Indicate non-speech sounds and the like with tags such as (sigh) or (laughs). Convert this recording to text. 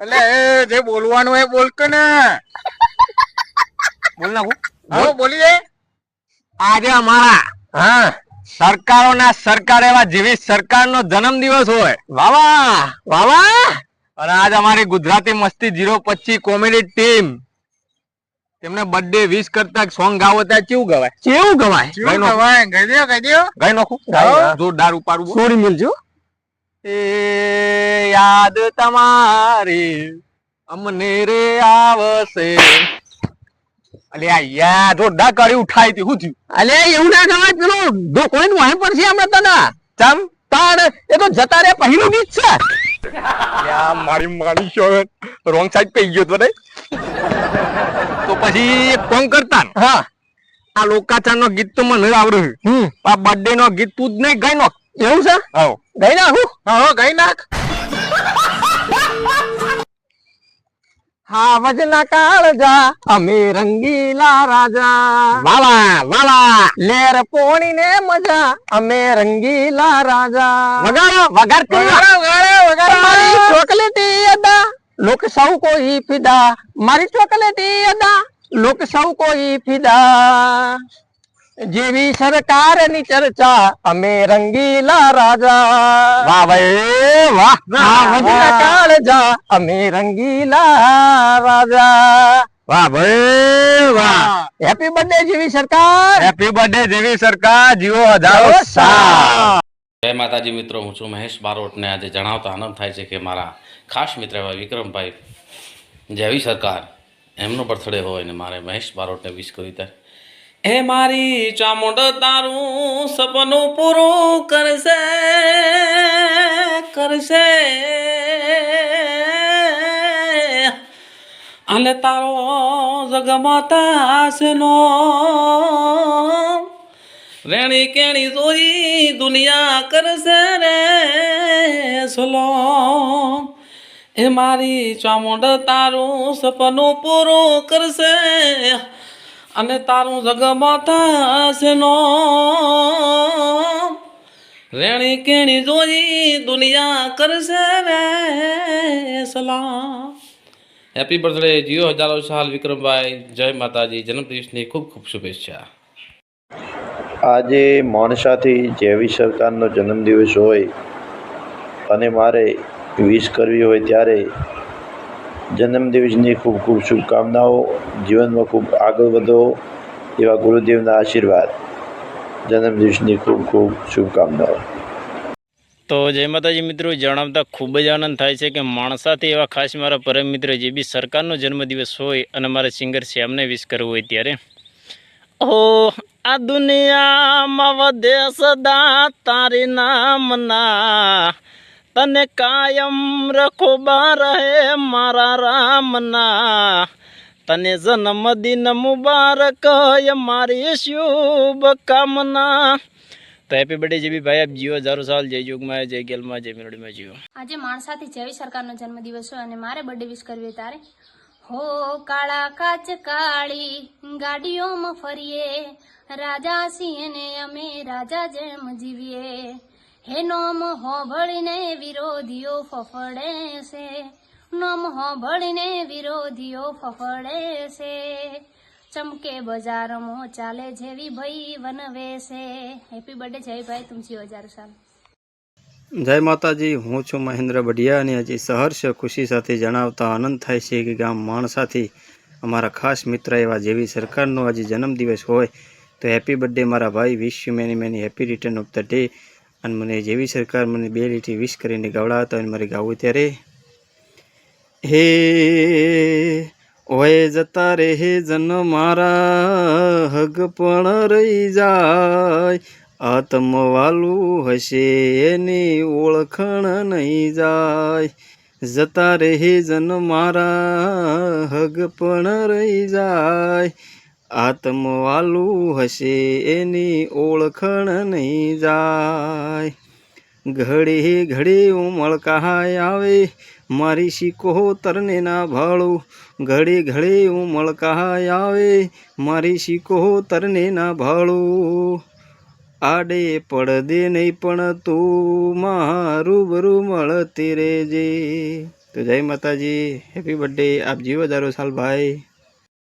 એટલે જે બોલવાનું એ બોલ કે ને (laughs) બોલ. નાખું હા બોલીએ આજે અમારા હા. સરકારોના સરકાર એવા જેવી સરકારનો જન્મદિવસ હોય. વાવા વાવા અને આજ અમારી ગુજરાતી મસ્તી જીરો પચીસ કોમેડી ટીમ તેમને બર્થડે વિશ કરતા સોંગ ગાવો ત્યાં કેવું ગવાય? કેવું ગવાય? કેવું નો- ગવાય? ગઈ દો ગઈ દો ગઈ નાખું? જોરદાર ઉપાડું સોરી મિલજો. એ યાદ તમારી અમને રે આવશે. અલ્યા યા જોરદાર કરી ઉઠાઈ હતી શું થયું? અલે એવું ના ગવાય પેલું નું હમણાં તને. ચમ? તાણ એ તો જતા રે પહેલું ગીત છે. મારી મારી શો રોંગ સાઈડ પઈ ગયો તો રે તો પછી કોણ કરતા હા. આ લોકાચાર નો ગીત તો મને આવડે હમ. આ બર્થડે નો ગીત તું જ નહીં ગાય નાખ એવું છે? હા ગઈ નાખું? હા ગઈ નાખ. હા વજના કાળજા અમે રંગીલા રાજા. વાલા વાલા લેર પોણી ને મજા અમે રંગીલા રાજા. વગાડો વગાડ વગાડો, વગાડો, મારી ચોકલેટી અદા. લોક સૌ કોઈ ફિદા. મારી ચોકલેટી અદા. લોક સૌ કોઈ ફિદા. જેવી સરકારની ચર્ચા અમે રંગીલા રાજા. વાહ ભાઈ વાહ. હા, વજના કાળજા અમે રંગીલા રાજા. વાહ ભાઈ વાહ. હેપી બર્થડે જેવી સરકાર. હેપી બર્થડે જેવી સરકાર. જીવો હજારો સાલ જય માતાજી મિત્રો હું છું મહેશ બારોટને આજે જણાવતા આનંદ થાય છે કે મારા ખાસ મિત્ર એવા વિક્રમભાઈ જેવી સરકાર એમનો બર્થડે હોય ને મારે મહેશ બારોટને વિશ કરી ત્યારે. એ મારી ચામુંડ તારું સપનું પૂરું કરશે કરશે. અને તારો જગમાતા નો રેણી કેણી જોઈ દુનિયા કરશે રે સલો. એ મારી ચામુંડ તારું સપનું પૂરું કરશે અને તારું જગમાં થશે રેણી કેણી જોઈ દુનિયા કરશે રે સલામ. હેપી બર્થડે જીઓ હજારો સાલ વિક્રમભાઈ. જય માતાજી. જન્મદિવસની ખૂબ ખૂબ શુભેચ્છા. આજે માણસાથી જેવી સરકારનો જન્મદિવસ હોય અને મારે વિશ કરવી હોય ત્યારે જન્મદિવસની ખૂબ ખૂબ શુભકામનાઓ. જીવનમાં ખૂબ આગળ વધો એવા ગુરુદેવના આશીર્વાદ. જન્મદિવસની ખૂબ ખૂબ શુભકામનાઓ. તો જય માતાજી મિત્રો, જણાવતા ખૂબ જ આનંદ થાય છે કે માણસાથી એવા ખાસ મારા પરમ મિત્ર જે બી સરકારનો જન્મદિવસ હોય અને મારા સિંગર શ્યામને વિશ કરવું હોય ત્યારે. ઓ, આ દુનિયામાં વધે સદા તારી નામના. તને કાયમ રખો રહે મારા રામના. તને જન્મદિન મુબારક મારી શુભ કામના. તો હેપી બર્થડે જેબી ભાઈ, આપ જીઓ હજારો સાલ, જય યુગમાં જય ગેલમાં જય મેલોડીમાં જીવો. આજે માણસાથી જેવી સરકારનો જન્મદિવસ હોય અને મારે બર્થડે વિશ કરવી તારે? હો કાળા કાચ કાળી, ગાડીઓમાં ફરીએ. રાજા સિંહ ને અમે રાજા જેમ જીવીએ. નોમ હોભળીને વિરોધીઓ ફફડે છે. નોમ હોભળીને વિરોધીઓ ફફડે છે. ચમકે બજારમાં ચાલે જેવી ભઈ વનવે છે. હેપી બર્થડે જય ભાઈ તુમસી હજાર સાલ. જય માતાજી, હું છું મહેન્દ્ર બઢિયા અને હજી સહર્ષ ખુશી સાથે જણાવતા આનંદ થાય છે કે ગામ માણસાથી અમારા ખાસ મિત્ર એવા જેવી સરકારનો આજે જન્મદિવસ હોય. તો હેપી બર્થડે મારા ભાઈ wish you many many happy return of the day અને મને જેવી સરકાર મને બે લીટી વિશ કરીને ગવડાવતા અને મારે ગાવું ત્યારે હે, ઓય જતા રે હે જન મારા હગ પણ રહી જાય. આત્મવાલું હશે એની ઓળખણ નહીં જાય. જતા રે હે જન મારા હગ પણ રહી જાય. આત્મવાલું હશે એની ઓળખણ નહીં જાય. ઘડી ઉમળ ઉમળકાય આવે, મારી શીખો તરને ના ભાળું. ઘડે ઘડી ઉમળકાય આવે, મારી શીખો તરને ના ભાળું. આડે પડદે નહીં પણ તું મારું બરું મળતી રેજે તો જય માતાજી, હેપી બર્થડે, આપ જીવો દારો સાલ ભાઈ.